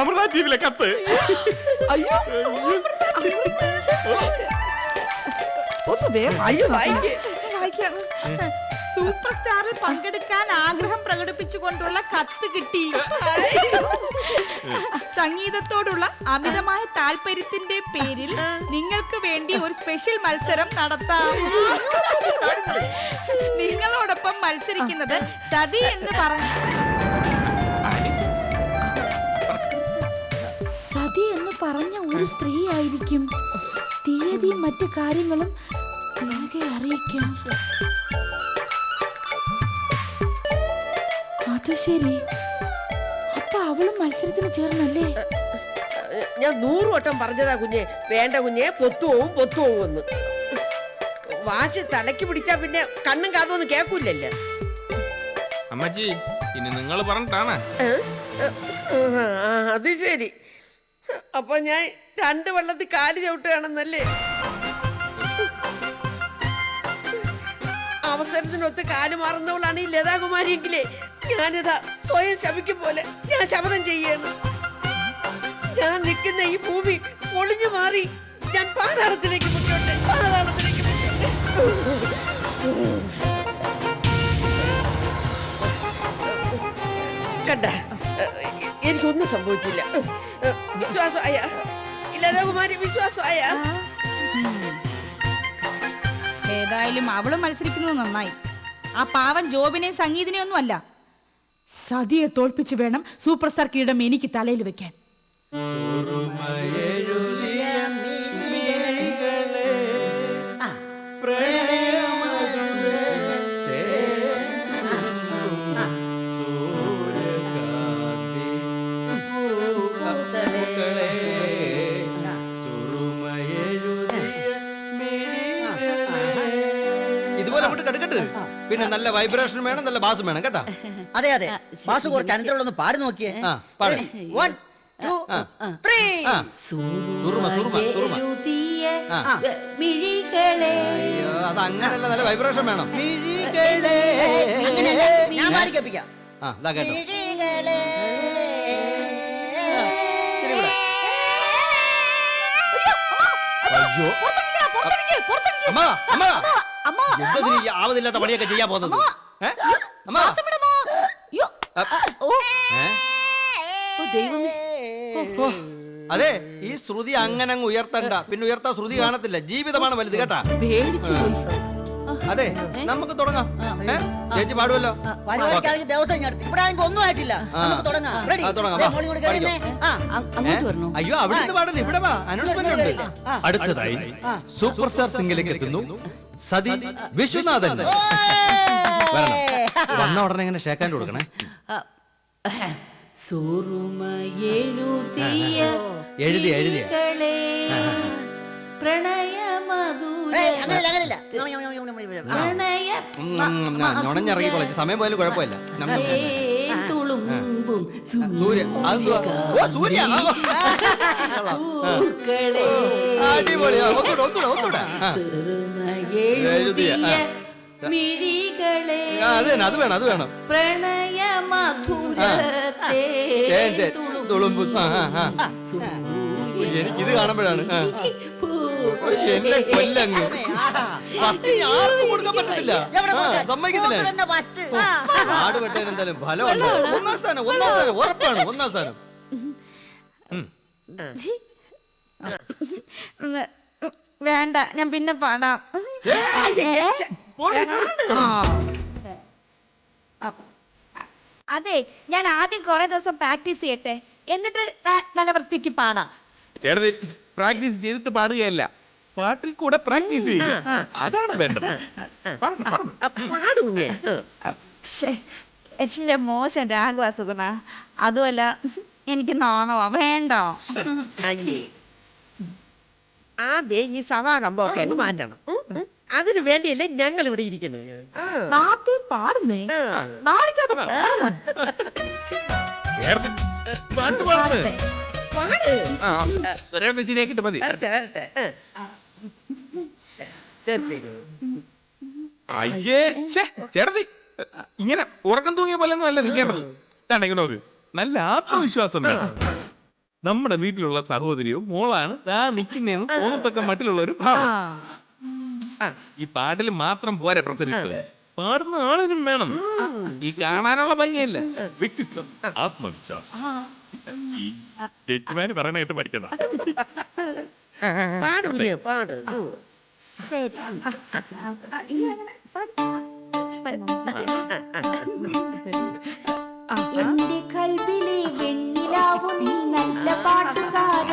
അമൃത ജീവിലെ കത്ത്. അയ്യോ ഒന്ന് വേഗം അയ്യോ വായിക്ക്. സൂപ്പർ സ്റ്റാറിൽ പങ്കെടുക്കാൻ ആഗ്രഹം പ്രകടിപ്പിച്ചുകൊണ്ടുള്ള കത്ത് കിട്ടി. സംഗീതത്തോടുള്ള അമിതമായ താല്പര്യത്തിന്റെ പേരിൽ നിങ്ങൾക്ക് വേണ്ടി ഒരു സ്പെഷ്യൽ മത്സരം നടത്താം. നിങ്ങളോടൊപ്പം മത്സരിക്കുന്നത് സതി എന്ന് പറഞ്ഞു പറഞ്ഞ ഒരു സ്ത്രീ ആയിരിക്കും. തീയതിയും മറ്റു കാര്യങ്ങളും പിറകെ അറിയിക്കാം. അത് ശരി. അപ്പൊ അവളും മത്സരത്തിന് ചേർന്നല്ലേ? ഞാൻ നൂറ് വട്ടം പറഞ്ഞതാ കുഞ്ഞെ. വേണ്ട കുഞ്ഞെ പൊത്തുപോവും പൊത്തുപോവും എന്ന്. വാശി തലക്ക് പിടിച്ചാ പിന്നെ കണ്ണും കാതും ഒന്നും കേക്കൂലല്ലേ അമ്മച്ചി ഇനി നിങ്ങൾ പറഞ്ഞിട്ടാണ്. അത് ശരി. അപ്പൊ ഞാൻ രണ്ട് വെള്ളത്തിൽ കാൽ ചവിട്ടുകയാണെന്നല്ലേ? അവസരത്തിനൊത്ത് കാൽ മാറുന്നവളാണ് ഈ ലതാകുമാരിയെങ്കിലേ. ഞാനിതാ സ്വയം ശപിക്കും പോലെ ഞാൻ ശപഥം ചെയ്യാണ് ഞാൻ നിൽക്കുന്ന ഈ ഭൂമി പൊളിഞ്ഞു മാറി ഞാൻ പാതാളത്തിലേക്ക് മുട്ടോട്ടെ പാതാളത്തിലേക്ക് മുട്ടോട്ടെ കണ്ട എനിക്കൊന്നും സംഭവിച്ചില്ല. വിശ്വാസം അയ്യാ. ഇല്ലാതെ കുമാരി വിശ്വാസം അയ്യാ. ഏതായാലും അവൾ മത്സരിക്കുന്നത് നന്നായി. ആ പാവൻ ജോബിനെയും സംഗീതിനെയും ഒന്നും അല്ല. സതിയെ തോൽപ്പിച്ച് വേണം സൂപ്പർ സ്റ്റാർ കിരീടം എനിക്ക് തലയിൽ വെക്കാൻ. പിന്നെ നല്ല വൈബ്രേഷൻ വേണം നല്ല ബാസ് വേണം കേട്ടോ? അതെ അതെ. ബാസ് കുറച്ച് അനന്തരമുള്ളൊന്ന് പാടി നോക്കിയേ. ആ പാട്. വൺ ടു ആ. ത്രീ ആ. സുറുമ സുറുമ സുറുമ. ആ. അയ്യോ അത് അങ്ങനെയല്ല നല്ല വൈബ്രേഷൻ വേണം. അങ്ങനെയല്ല ഞാൻ പാടി കേൾപ്പിക്കാം. ആ ഇതാ കേട്ടോ. മിഴികളെ. അയ്യോ അമ്മ. അമ്മ. അമ്മ എന്തതിന് ഈ ആവതില്ലാത്ത പണിയൊക്കെ ചെയ്യാൻ പോകുന്നത് ഏ? അമ്മ ശ്വാസം? അയ്യോ. ഓ. ഏ? ഓ, ദൈവമേ ഓ, അതെ ഈ ശ്രുതി അങ്ങനെ അങ്ങ് ഉയർത്തണ്ട പിന്നെ ഉയർത്താൻ ശ്രുതി കാണത്തില്ല ജീവിതമാണ് വലുത് കേട്ടാ പേടിച്ചു പോയി അതെ നമുക്ക് തുടങ്ങാം? ചേച്ചി പാടുമല്ലോ പരിപാടിക്കാണെങ്കിൽ ദിവസം ഞാൻ എടുത്തു ഇവിടെ ആണെങ്കിൽ ഒന്നും ആയിട്ടില്ല. നമുക്ക് തുടങ്ങാം. റെഡി മോളിൽ കൂടെ അങ്ങോട്ട് വരണോ? അയ്യോ അവിടെ നിന്ന് പാടില്ല? ഇവിടെ വാ അനൗൺസ്മെന്റ് ഉണ്ട് അടുത്തതായി സൂപ്പർ സ്റ്റാർ സിംഗിലേക്ക് എത്തുന്നു. സതി വിശ്വനാഥൻ. വരണം. വന്ന ഉടനെ ഇങ്ങനെ ഷേക്കാന്റെ കൊടുക്കണേ. സുറുമയെഴുതിയ എഴുതി, എഴുതി. പ്രണയമധുര ഏയ്, അങ്ങനെയില്ല അങ്ങനെയില്ല പ്രണയ നുണഞ്ഞിറങ്ങി കൊള്ളു സമയം പോയാലും കുഴപ്പമില്ല സൂര്യ സൂര്യ അടിപൊളിയാ. എഴുതിയ. മിഴികളെ അത് വേണം അത് വേണം അത് വേണം പ്രണയമധുരത്തെ ഏ, ദേ, തുളുമ്പു എനിക്കിത് കാണുമ്പോഴാണ് കൊല്ലങ്ങ്. ഫസ്റ്റ് ഇനി ആർക്കും കൊടുക്കാൻ പറ്റത്തില്ല. ആ, സമ്മതിക്കത്തില്ല? ആട് വെട്ടാൻ എന്തായാലും ഫലമുണ്ട്. ഒന്നാം സ്ഥാനം ഒന്നാം സ്ഥാനം ഉറപ്പാണ് ഒന്നാം സ്ഥാനം. വേണ്ട ഞാൻ പിന്നെ പാടാം. അതെ. ഞാൻ ആദ്യം കുറെ ദിവസം പ്രാക്ടീസ് ചെയ്യട്ടെ. എന്നിട്ട് നല്ല വൃത്തിക്ക് പാടാം. പ്രാക്ടീസ് ചെയ്തിട്ട് പാടുകയല്ല. പാട്ടിൽ കൂടെ പ്രാക്ടീസ് ചെയ്യുക അതാണ് വേണ്ടത്. പറഞ്ഞു, പറഞ്ഞു. പാടും കുഞ്ഞെ ശ്ശേ, എന്റെ മോശം രാഘവാസുഗുണ അതുമല്ല എനിക്ക് നാണവാ. വേണ്ടോ? ആദ്യം ഈ സഭാ കമ്പൊക്കെ ഒന്ന് മാറ്റണം. അതിനു വേണ്ടിയല്ലേ ഞങ്ങൾ ഇവിടെ ഇരിക്കുന്നത് നാട്ടിൽ പാടുന്നേ? ചേട്ടത്തി പാട്ട് പാടുന്നേ ശരിയാക്കിട്ട് മതി. ആ. അയ്യേ ചേട്ടത്തി ഇങ്ങനെ ഉറക്കം തൂങ്ങിയ പോലെ ഒന്നും അല്ല നിൽക്കേണ്ടത്. ഇങ്ങനെ നോക്ക്? നല്ല ആത്മവിശ്വാസം വേണം. നമ്മുടെ വീട്ടിലുള്ള സഹോദരിയോ മോളാണ് താ നിൽക്കുന്നതെന്ന് തോന്നത്തക്ക മട്ടിലുള്ള ഒരു ഭാവം ആ, ഈ പാട്ടിൽ മാത്രം പോരെ പ്രസരിച്ചത് പാടുന്ന ആളിനും വേണം. ഈ കാണാനുള്ള ഭംഗിയല്ല. വ്യക്തിത്വം ആത്മവിശ്വാസം. ചേച്ചിമാര് പറയണ കേട്ട് പഠിക്കണ? പാട് കുഞ്ഞെ പാട്. ഉം. എന്റെ കൽബിലെ വെണ്ണിലാവും നീ നല്ല പാട്ടുകാരാ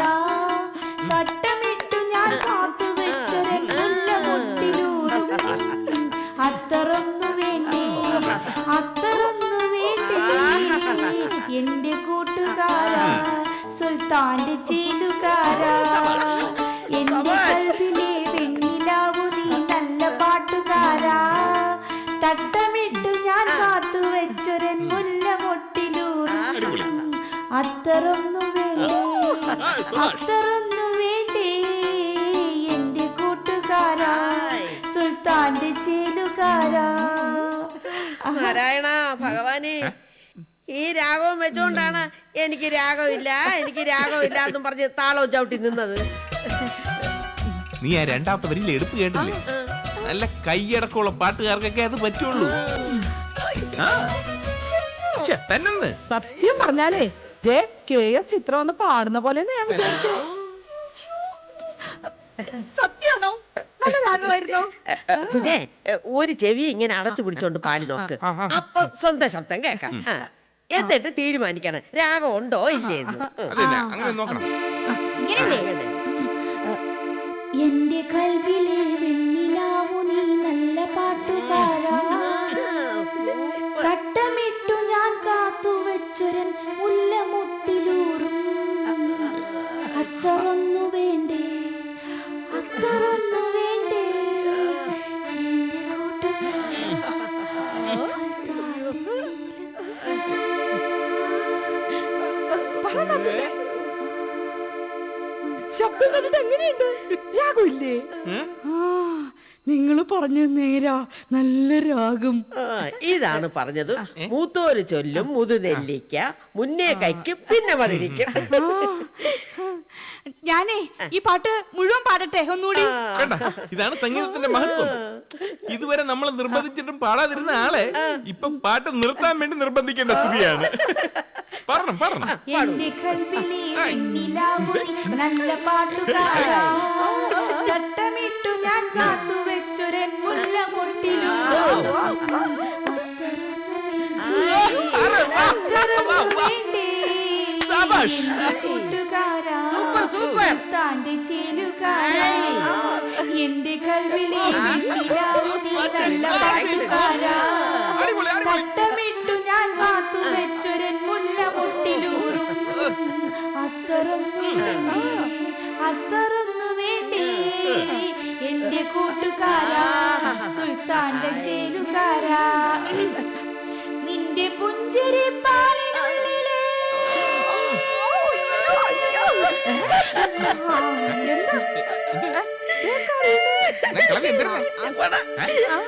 എന്റെ കൽബിലെ വെണ്ണിലാവു നീ നല്ല പാട്ടുകാരാ. തട്ടമിട്ടു ഞാൻ കാത്തു വെച്ചൊരൻ മുല്ല മുട്ടിലൂറും അത്തറൊന്നു വേണ്ടേ? അത്തറൊന്നു വേണ്ടേ? എന്റെ കൂട്ടുകാരാ സുൽത്താന്റെ ചേലുകാരാ. നാരായണ ഭഗവാനെ. ഈ രാഗവും വെച്ചോണ്ടാണ് എനിക്ക് രാഗമില്ല എനിക്ക് രാഗമില്ല എന്നും പറഞ്ഞ് താളവും ചവിട്ടി നിന്നത്. നീ ആ രണ്ടാമത്തെ വരിയിൽ എടുപ്പ് കേട്ടില്ലേ? നല്ല കൈയടക്കമുള്ള പാട്ടുകാർക്കൊക്കെ അത് പറ്റുള്ളൂ. സത്യം പറഞ്ഞാലേ ജെ കെ എസ് ചിത്രം ഒന്ന് പാടുന്ന പോലെ ഞാൻ വിചാരിച്ചു. സത്യാണോ നല്ല രാഗമായിരുന്നോ? പിന്നെ ഒരു ചെവി ഇങ്ങനെ അടച്ചു പിടിച്ചോണ്ട് പാടി നോക്ക്. അപ്പൊ സ്വന്തം ശബ്ദം കേക്കാം. എന്നിട്ട് തീരുമാനിക്കണം. രാഗം ഉണ്ടോ ഇല്ലേന്ന് അതന്നെ അങ്ങനെ നോക്കണം. എന്റെ കൽബിലെ നല്ല രാഗം. ഇതാണ് പറഞ്ഞത്. മൂത്തോര് ചൊല്ലും മുതുനെല്ലിക്ക മുന്നേ കൈക്കും പിന്നെ മതിരിക്കും. ഞാനേ ഈ പാട്ട് മുഴുവൻ പാടട്ടെ ഒന്നുകൂടി? കണ്ട ഇതാണ് സംഗീതത്തിന്റെ മഹത്വം. ഇതുവരെ നമ്മൾ നിർബന്ധിച്ചിട്ടും പാടാതിരുന്ന ആളെ ഇപ്പൊ പാട്ട് നിർത്താൻ വേണ്ടി നിർബന്ധിക്കേണ്ട സ്ഥിതിയാണ്. പറഞ്ഞു പറഞ്ഞു നല്ല പാട്ടുകാരാ. ഞാൻ കാത്തു വെച്ചൊരൻ മുല്ല മുട്ടിലൂ സാബാഷ്. Super, super. താന്റെ ചേലുകാരാ? എന്റെ കൽവിലെ തട്ടമിട്ടു ഞാൻ കാത്തു വെച്ചൊരൻ മുല്ല മുട്ടിലൂറും അത്തറും അത്തറും കൂട്ടുകാരാ സുൽത്താന്റെ ചേലുകാരാ നിന്റെ പുഞ്ചിരി പാലിനുള്ളിലെ എന്താ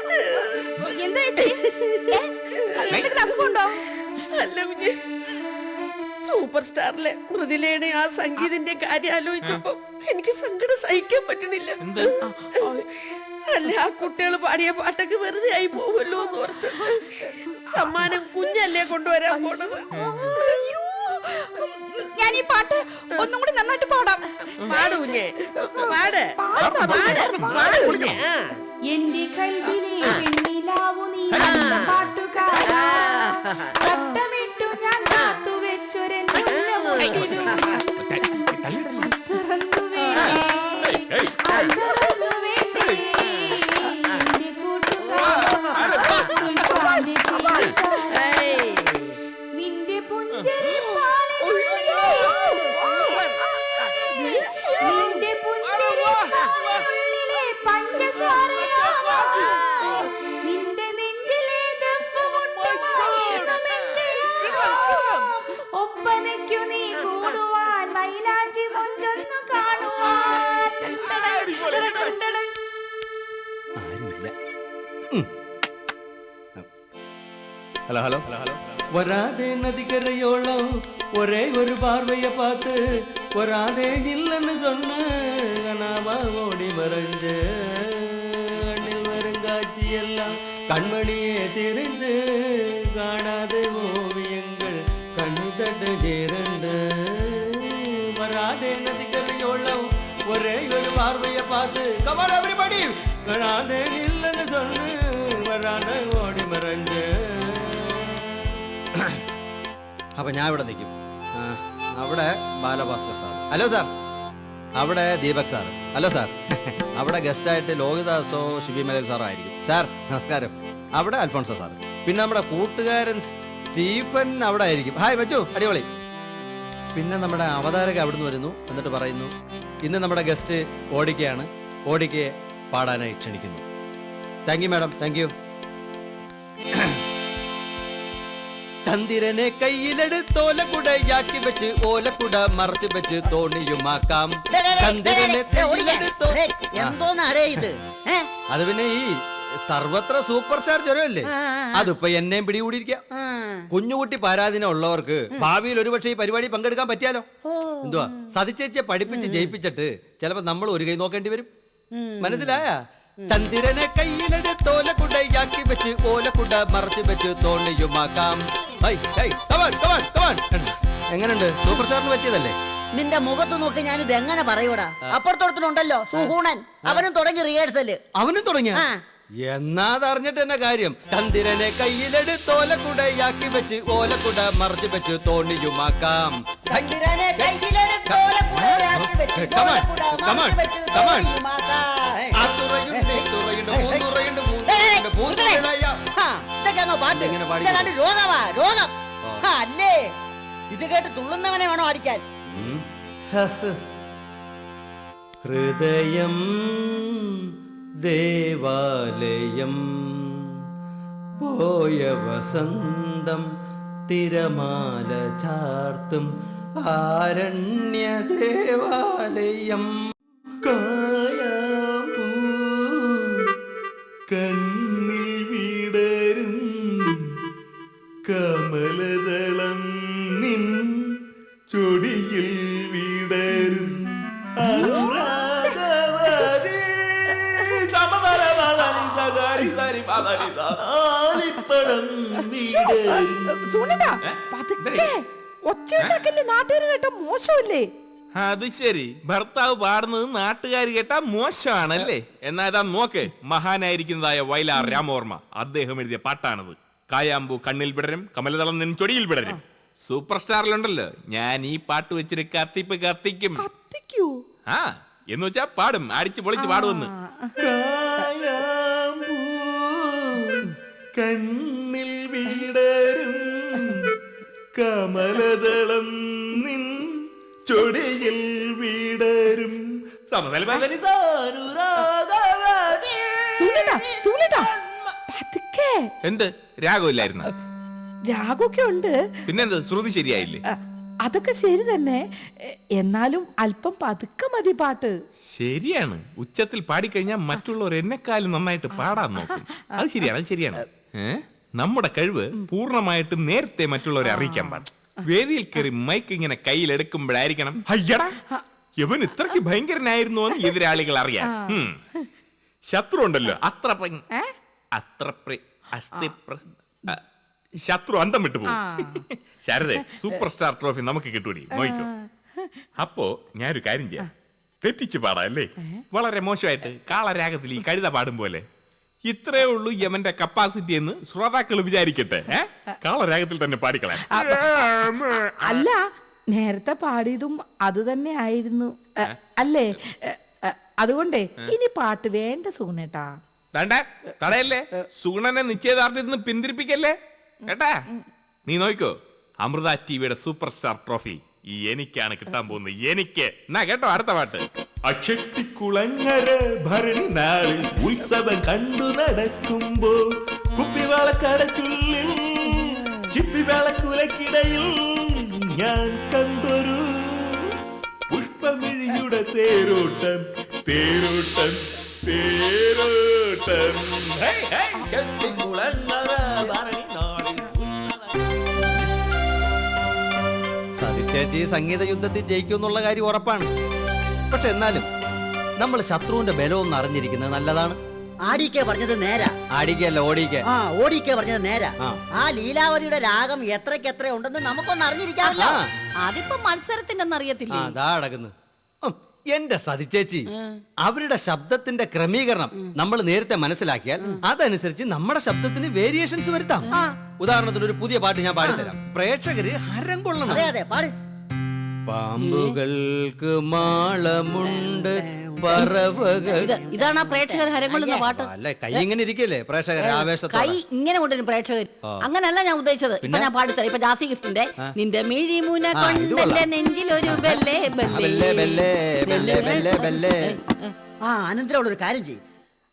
സൂപ്പർ സ്റ്റാറിലെ മൃദുലയുടെ ആ സംഗീതിന്റെ കാര്യം ആലോചിച്ചപ്പോ എനിക്ക് സങ്കടം സഹിക്കാൻ പറ്റണില്ല. അല്ല ആ കുട്ടികൾ പാടിയ പാട്ടൊക്കെ വെറുതെ ആയി പോവല്ലോ എന്ന് ഓർത്ത് സമ്മാനം കുഞ്ഞല്ലേ കൊണ്ടുവരാൻ പോണത്? ഞാൻ ഈ പാട്ട് ഒന്നും കൂടി നന്നായിട്ട് പാടാം. പാട് കുഞ്ഞെ. പാട്. പാട്. പാട്. കുഞ്ഞെ. ആ. എന്റെ കൽവിലെ വെണ്ണിലാവു നീ പാട്ടുകാരാ தள்ளிடுங்க ஹலோ ஹலோ ஹலோ வராதே நதிக்கரையோளம் ஒரே ஒரு பார்வைய பார்த்து வராதே இல்லைன்னு சொன்ன நாம ஓடி மறைஞ்சு கண்ணில் வருங்காட்சி எல்லாம் கண்மணியே தெரிந்து காணாத ஓவியங்கள் கண்ணு தட்டு திரண்டு வராதே நதிக்கரையோளம் ஒரே ஒரு பார்வைய பார்த்து கமல் எவ்ரிபடி காணாதே இல்லைன்னு சொன்னு வராத ஓடி மறைஞ்சு അപ്പൊ ഞാൻ ഇവിടെ നിൽക്കും ആ, അവിടെ ബാലഭാസ്കർ സാർ ഹലോ സാർ അവിടെ ദീപക് സാർ ഹലോ സാർ അവിടെ ഗസ്റ്റായിട്ട് ലോഹിദാസോ ഷിബി മലൽ സാറോ ആയിരിക്കും സാർ നമസ്കാരം അവിടെ അൽഫോൺസോ സാർ പിന്നെ നമ്മുടെ കൂട്ടുകാരൻ സ്റ്റീഫൻ അവിടെ ആയിരിക്കും ഹായ് മച്ചു അടിപൊളി പിന്നെ നമ്മുടെ അവതാരക അവിടുന്ന് വരുന്നു എന്നിട്ട് പറയുന്നു ഇന്ന് നമ്മുടെ ഗസ്റ്റ് ഓടിക്കയാണ് ഓടിക്കയെ പാടാനായി ക്ഷണിക്കുന്നു Thank you madam thank you ചന്ദ്രനെ കയ്യിലെടുത്ത് ഓലക്കുടയാക്കി വെച്ച് ഓലക്കുട മറച്ചു വെച്ച് തോണിയുമാക്കാം ചന്ദിരനെ എന്തോന്നാടേ ഇത്? അത് പിന്നെ ഈ സർവത്ര സൂപ്പർ സ്റ്റാർ ജ്വരമല്ലേ. അതിപ്പോ എന്നെയും പിടികൂടിയിരിക്കാം. കുഞ്ഞുകുട്ടി പാരാധീനം ഉള്ളവർക്ക് ഭാവിയിൽ ഒരുപക്ഷെ ഈ പരിപാടി പങ്കെടുക്കാൻ പറ്റിയാലോ. എന്തുവാ? സതിച്ചേച്ചിയെ പഠിപ്പിച്ച് ജയിപ്പിച്ചിട്ട് ചിലപ്പോ നമ്മൾ ഒരു കൈ നോക്കേണ്ടി വരും. മനസ്സിലായ? ചന്ദ്രനെ കയ്യിലെടുത്ത് കുടയാക്കി വെച്ച് ഓലക്കുട മറച്ചു വെച്ച് തോണിയുമാക്കാം. എങ്ങനെയുണ്ട് സൂപ്പർ സ്റ്റാറിന് പറ്റിയതല്ലേ? നിന്റെ മുഖത്ത് നോക്കി ഞാൻ ഇത് എങ്ങനെ പറയൂടാ? അപ്പുറത്തോടത്തിനുണ്ടല്ലോ സുഹൂണൻ. അവനും തുടങ്ങി റിഹേഴ്സൽ അവനും തുടങ്ങിയ? ആ. എന്നാ അറിഞ്ഞിട്ട് എന്നെ കാര്യം? ചന്ദ്രനെ കയ്യിലെടുത്ത് ഓലക്കുടയാക്കി വെച്ച് ഓലക്കുട മറിച്ച് വെച്ച് തോണിയുമാക്കാം. ചന്ദ്രനെ കയ്യിലെടുത്ത് ഓലക്കുടയാക്കി വെച്ച് ഓലക്കുട മറച്ച് വെച്ച്. ആ തുറയുണ്ട്, തുറയുണ്ട്, മൂന്നുറയുണ്ട്, മൂന്നുറയുണ്ട്, പാട്ട്. രോഗമാ രോഗം. അല്ലേ? ഇത് കേട്ട് തുള്ളുന്നവനെ വേണോ അടിക്കാൻ. ഹൃദയം ദേവാലയം. പോയ വസന്തം തിരമാല ചാർത്തും ആരണ്യ ദേവാലയം. നാട്ടുകാർ കേട്ട മോശമല്ലേ? അത് ശരി. ഭർത്താവ് പാടുന്നത് നാട്ടുകാർ കേട്ടാ മോശമാണല്ലേ? എന്നാ ഇതാ നോക്ക് മഹാനായിരിക്കുന്നതായ വയലാർ രാമവർമ്മ. അദ്ദേഹം എഴുതിയ പാട്ടാണത്. കായാമ്പു കണ്ണിൽ വിടരും കമലതളം നിൻ ചൊടിയിൽ വിടരും. സൂപ്പർ സ്റ്റാറിലുണ്ടല്ലോ. ഞാൻ ഈ പാട്ട് വെച്ചിട്ട് കത്തിപ്പ് കത്തിക്കും. കത്തിക്കൂ. ആ എന്ന് വെച്ചാ പാടും. അടിച്ചു പൊളിച്ച് പാടുമെന്ന്. കണ്ണിൽ വിടരും കമലദളം നിൻ ചൊടിയിൽ വീടരും. എന്ത്? രാഗമില്ലായിരുന്നു? രാഗമൊക്കെ ഉണ്ട്. പിന്നെന്ത്? ശ്രുതി ശരിയായില്ലേ? അതൊക്കെ ശരി തന്നെ. എന്നാലും അല്പം പതുക്കെ മതി പാട്ട്. ശരിയാണ്. ഉച്ചത്തിൽ പാടിക്കഴിഞ്ഞാൽ മറ്റുള്ളവർ എന്നെക്കാളും നന്നായിട്ട് പാടാൻ നോക്കും. അത് ശരിയാണ് അത് ശരിയാണ്. നമ്മുടെ കഴിവ് പൂർണമായിട്ടും നേരത്തെ മറ്റുള്ളവരെ അറിയിക്കാൻ പാടില്ല. വേദിയിൽ കയറി മൈക്ക് ഇങ്ങനെ കയ്യിൽ എടുക്കുമ്പോഴായിരിക്കണം. അയ്യടാ. ഇവൻ ഇത്രക്ക് ഭയങ്കരനായിരുന്നു എന്ന് എതിരാളികൾ അറിയാം ഉം. ശത്രു ഉണ്ടല്ലോ. അത്ര അത്ര പ്രി- പ്ര- ശത്രു അന്തം വിട്ടു പോകും. ശാരദേ സൂപ്പർ സ്റ്റാർ ട്രോഫി നമുക്ക് കിട്ടൂടി. നോയിക്കോ. അപ്പോ ഞാനൊരു കാര്യം ചെയ്യാം. തെറ്റിച്ച് പാടാം അല്ലേ? വളരെ മോശമായിട്ട് കാളരാഗത്തിൽ ഈ കഴുത പാടും പോലെ ഇത്രേ ഉള്ളൂ യമന്റെ കപ്പാസിറ്റി എന്ന് ശ്രോതാക്കൾ വിചാരിക്കട്ടെ? കാളരാഗത്തിൽ തന്നെ പാടിക്കളെ അല്ല നേരത്തെ പാടിയതും അത് തന്നെ ആയിരുന്നു. അല്ലേ? അതുകൊണ്ടേ ഇനി പാട്ട് വേണ്ട സുഗുണേട്ടാ വേണ്ട തടയല്ലേ? സുഗുണനെ നിശ്ചയദാർഢ്യത്തിൽ നിന്ന് പിന്തിരിപ്പിക്കല്ലേ? കേട്ടാ? നീ നോക്കോ അമൃത ടിവിയുടെ സൂപ്പർ സ്റ്റാർ ട്രോഫി എനിക്കാണ് കിട്ടാൻ പോകുന്നത്. എനിക്ക്. എന്നാ കേട്ടോ അടുത്ത പാട്ട്. അക്ഷത്തിക്കുളങ്ങര ഭരണി നാളിൽ ഉത്സവം കണ്ടു നടക്കുമ്പോ കുപ്പിവാളക്കടച്ചുള്ളിൽ ചിപ്പിവാളക്കുലക്കിടയിൽ ഞാൻ കണ്ടൊരു പുഷ്പമിഴിയുടെ തേരോട്ടം തേരോട്ടം തേരോട്ടം. സതിച്ചേച്ചി സംഗീത യുദ്ധത്തിൽ ജയിക്കുമെന്നുള്ള കാര്യം ഉറപ്പാണ്. പക്ഷെ എന്നാലും നമ്മൾ ശത്രുവിന്റെ ബലവും അറിഞ്ഞിരിക്കുന്നത് നല്ലതാണ്. ആടിക്കെ പറഞ്ഞത് നേരാ. ആടിക്കല്ല ഓടിക്ക. ആ ഓടിക്കെ പറഞ്ഞത് നേരാ. ആ. ലീലാവതിയുടെ രാഗം എത്രയ്ക്ക് എത്ര ഉണ്ടെന്ന് നമുക്കൊന്ന് അറിഞ്ഞിരിക്കാറില്ല. അതിപ്പോ മത്സരത്തിന്റെ അറിയത്തില്ല? അതാ അടക്കുന്നു എന്റെ സതിച്ചേച്ചി അവരുടെ ശബ്ദത്തിന്റെ ക്രമീകരണം നമ്മൾ നേരത്തെ മനസ്സിലാക്കിയാൽ അതനുസരിച്ച് നമ്മുടെ ശബ്ദത്തിന് വേരിയേഷൻസ് വരുത്താം. ഉദാഹരണത്തിന് ഒരു പുതിയ പാട്ട് ഞാൻ പാടിത്തരാം. പ്രേക്ഷകര് ഹരം കൊള്ളണം. അതെ അതെ പാട്. പാമ്പുകൾക്ക് മാളമുണ്ട് പറവകൾ. ഇതാണ് ആ പ്രേക്ഷകർ ഹരങ്ങളുന്ന പാട്ട്. അല്ല കൈ ഇങ്ങനെ ഇരിക്കല്ലേ പ്രേക്ഷകർ കൈ ഇങ്ങനെ കൊണ്ടുവരും പ്രേക്ഷകർ. അങ്ങനല്ല ഞാൻ ഉദ്ദേശിച്ചത്. ഇപ്പൊ ഞാൻ പാടിത്തരാം. ഇപ്പൊ ജാസി ഗിഫ്റ്റിന്റെ നിന്റെ മിഴിമുന ആ, നെഞ്ചിൽ. നെഞ്ചിലൊരു ബെല്ലേ ബെല്ലേ, ബെല്ലേ, ബെല്ലേ, ബെല്ലേ, ബെല്ലേ. ആ അനന്തരമുള്ള ഒരു കാര്യം ചെയ്യും.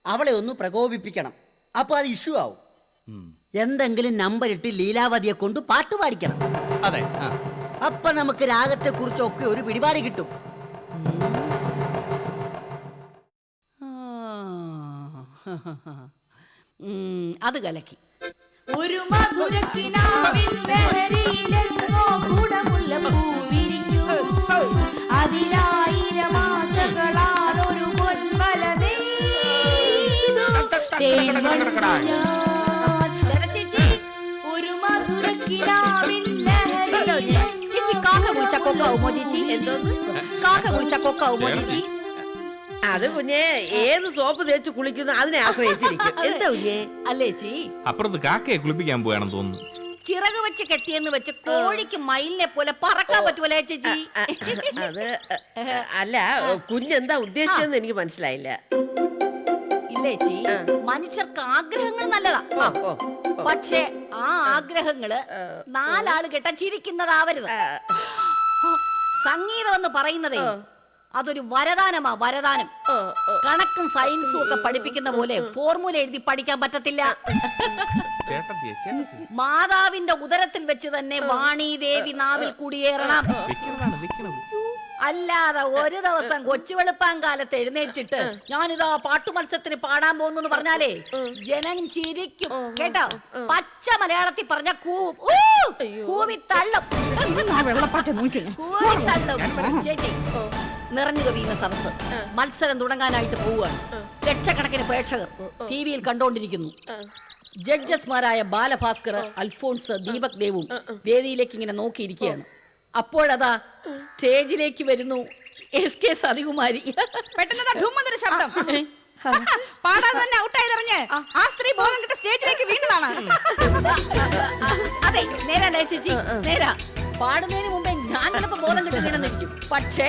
അവളെ ഒന്ന് പ്രകോപിപ്പിക്കണം. അപ്പൊ അത് ഇഷ്യൂ ആവും. എന്തെങ്കിലും നമ്പർ ഇട്ട് ലീലാവതിയെ കൊണ്ട് പാട്ട് പാടിക്കണം. അതെ ആ. അപ്പൊ നമുക്ക് രാഗത്തെ കുറിച്ചൊക്കെ ഒരു പിടിപാട് കിട്ടും. അത് കലക്കി. ഒരു. അതിലായിരം ആശകളാൽ ഒരു പൊന്മല കൊക്കാവുമോ ചേച്ചി കാക്ക കുളിച്ച കൊക്കാവുമോ ചേച്ചി അത് കുഞ്ഞെ ഏത് സോപ്പ് തേച്ച് കുളിക്കുന്നു അതിനെ ആശ്രയിച്ചിരിക്കും. എന്താ കുഞ്ഞെ? അല്ലേ ചി? അപ്പുറത്ത് കാക്കയെ കുളിപ്പിക്കാൻ പോയാണെന്ന് തോന്നുന്നു. ചിറക് വെച്ച് കെട്ടിയെന്ന് വെച്ച് കോഴിക്ക് മയിലിനെ പോലെ പറക്കാൻ പറ്റൂലേ ചേച്ചി അത് അല്ല കുഞ്ഞെന്താ ഉദ്ദേശിച്ചതെന്ന് എനിക്ക് മനസ്സിലായില്ല. ഇല്ലേ ചേച്ചി മനുഷ്യർക്ക് ആഗ്രഹങ്ങൾ നല്ലതാ. ഓ, ഓ, ഓ. പക്ഷേ ആ ആഗ്രഹങ്ങൾ നാലാൾ കേട്ട ചിരിക്കുന്നതാവരുത്. സംഗീതം എന്ന് പറയുന്നതേ അതൊരു വരദാനമാ വരദാനം. കണക്കും സയൻസും ഒക്കെ പഠിപ്പിക്കുന്ന പോലെ ഫോർമുല എഴുതി പഠിക്കാൻ പറ്റത്തില്ല. മാതാവിന്റെ ഉദരത്തിൽ വെച്ച് തന്നെ വാണി ദേവി നാവിൽ കുടിയേറണം. അല്ലാതെ ഒരു ദിവസം കൊച്ചു വെളുപ്പാൻ കാലത്ത് എഴുന്നേറ്റിട്ട് ഞാനിതാ പാട്ടു മത്സരത്തിന് പാടാൻ പോകുന്നു എന്ന് പറഞ്ഞാലേ ജനം ചിരിക്കും. കേട്ടോ? പച്ച മലയാളത്തിൽ പറഞ്ഞ കൂവും! കൂവി തള്ളും കൂവി തള്ളും ചേച്ചി നിറഞ്ഞു കവിയുന്ന സദസ് മത്സരം തുടങ്ങാനായിട്ട് പോവുകയാണ്. ലക്ഷക്കണക്കിന് പ്രേക്ഷകർ ടി വിയിൽ കണ്ടോണ്ടിരിക്കുന്നു. ജഡ്ജസ്മാരായ ബാലഭാസ്കർ അൽഫോൺസ് ദീപക് ദേവും വേദിയിലേക്ക് ഇങ്ങനെ നോക്കിയിരിക്കുകയാണ്. അപ്പോഴതാ സ്റ്റേജിലേക്ക് വരുന്നു എസ് കെ സതികുമാരി. പെട്ടെന്ന് ശബ്ദം. പാടാൻ തന്നെ ഔട്ടായതറിഞ്ഞ് ആ. സ്ത്രീ ബോധം കിട്ട സ്റ്റേജിലേക്ക് വീണതാണ്. അതെ നേരാ ചേച്ചി. നേരാ. പാടുന്നതിന് മുമ്പേ ഞാൻ ചിലപ്പോ ബോധം കിട്ടി വീണെന്നിരിക്കും. പക്ഷേ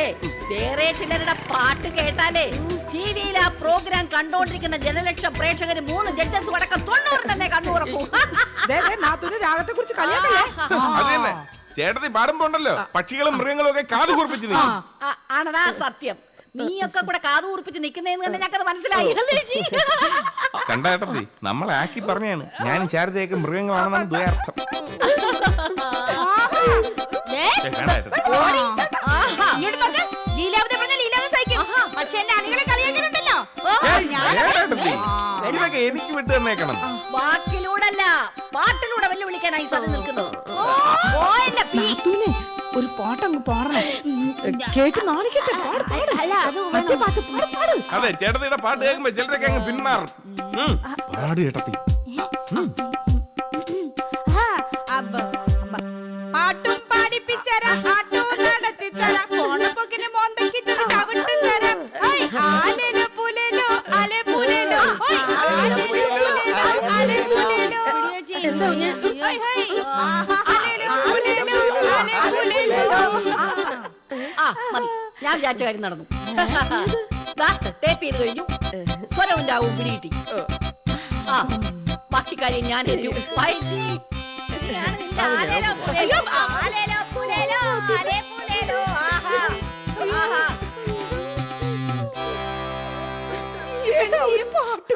വേറെ ചിലരുടെ പാട്ട് കേട്ടാലേ ടി വിയിൽ ആ പ്രോഗ്രാം കണ്ടോണ്ടിരിക്കുന്ന ജനലക്ഷ പ്രേക്ഷകര് മൂന്ന് ജഡ്ജസ് അടക്കം തൊണ്ണൂറ് തന്നെ കണ്ണുറക്കും രാഗത്തെ കുറിച്ച് ചേട്ടത്തി പാടുമ്പോണ്ടല്ലോ? പക്ഷികളും മൃഗങ്ങളും ഒക്കെ കാത് കുറിപ്പിച്ച് നിൽക്കും. ആ, ആണടാ സത്യം. നീയൊക്കെ കൂടെ കാതു കുറിപ്പിച്ച് നിൽക്കുന്നതെന്ന് തന്നെ ഞങ്ങൾക്കത് മനസ്സിലായി. അല്ലേ കണ്ട ചേട്ടത്തി നമ്മളെ ആക്കി പറഞ്ഞാണ്. ഞാൻ ശാരദയൊക്കെ മൃഗങ്ങളാണെന്നാണ് ദുരാർത്ഥം ദേ, ഛെ, വേണ്ട ചേട്ടത്തി. ആഹാ. ഇങ്ങോട്ട് നോക്ക്. ലീലാവതി പറഞ്ഞ ലീലാവതി സഹിക്കും. പക്ഷെ എന്റെ അണികളെ കളിയാക്കിയിട്ടുണ്ടല്ലോ ഏയ്, വേണ്ട ചേട്ടത്തി. ഇതൊക്കെ എനിക്ക് വിട്ടു തന്നേക്കണം. വാക്കിലൂടല്ല. പാട്ടിലൂടെ വെല്ലുവിളിക്കാനായി സതി നിൽക്കുന്നു. പോയല്ല പീ. നാത്തൂനെ ഒരു പാട്ടങ്ങ് പാടണം. കേട്ട് നാണിക്കട്ടെ പാട് പാട്. മറ്റേ പാട്ട് പാട് പാട്. അതെ ചേട്ടത്തിയുടെ പാട്ട് കേൾക്കുമ്പോ ചിലരൊക്കെ അങ്ങ് പിന്മാറും. പാടി പാട് ചേട്ടത്തി. ആ മതി. ഞാൻ വിചാരിച്ച കാര്യം നടന്നു. ദാ, ടേപ്പ് ചെയ്ത് കഴിഞ്ഞു. സ്വരവും രാവും പിടികിട്ടി ആ ബാക്കി കാര്യം ഞാൻ ഏറ്റു. വായിച്ചു ആലേലോ പുലേലോ, ആലേലോ പുലേലോ, ആലേ ആഹാ, ആഹാ. ഈ പാട്ട്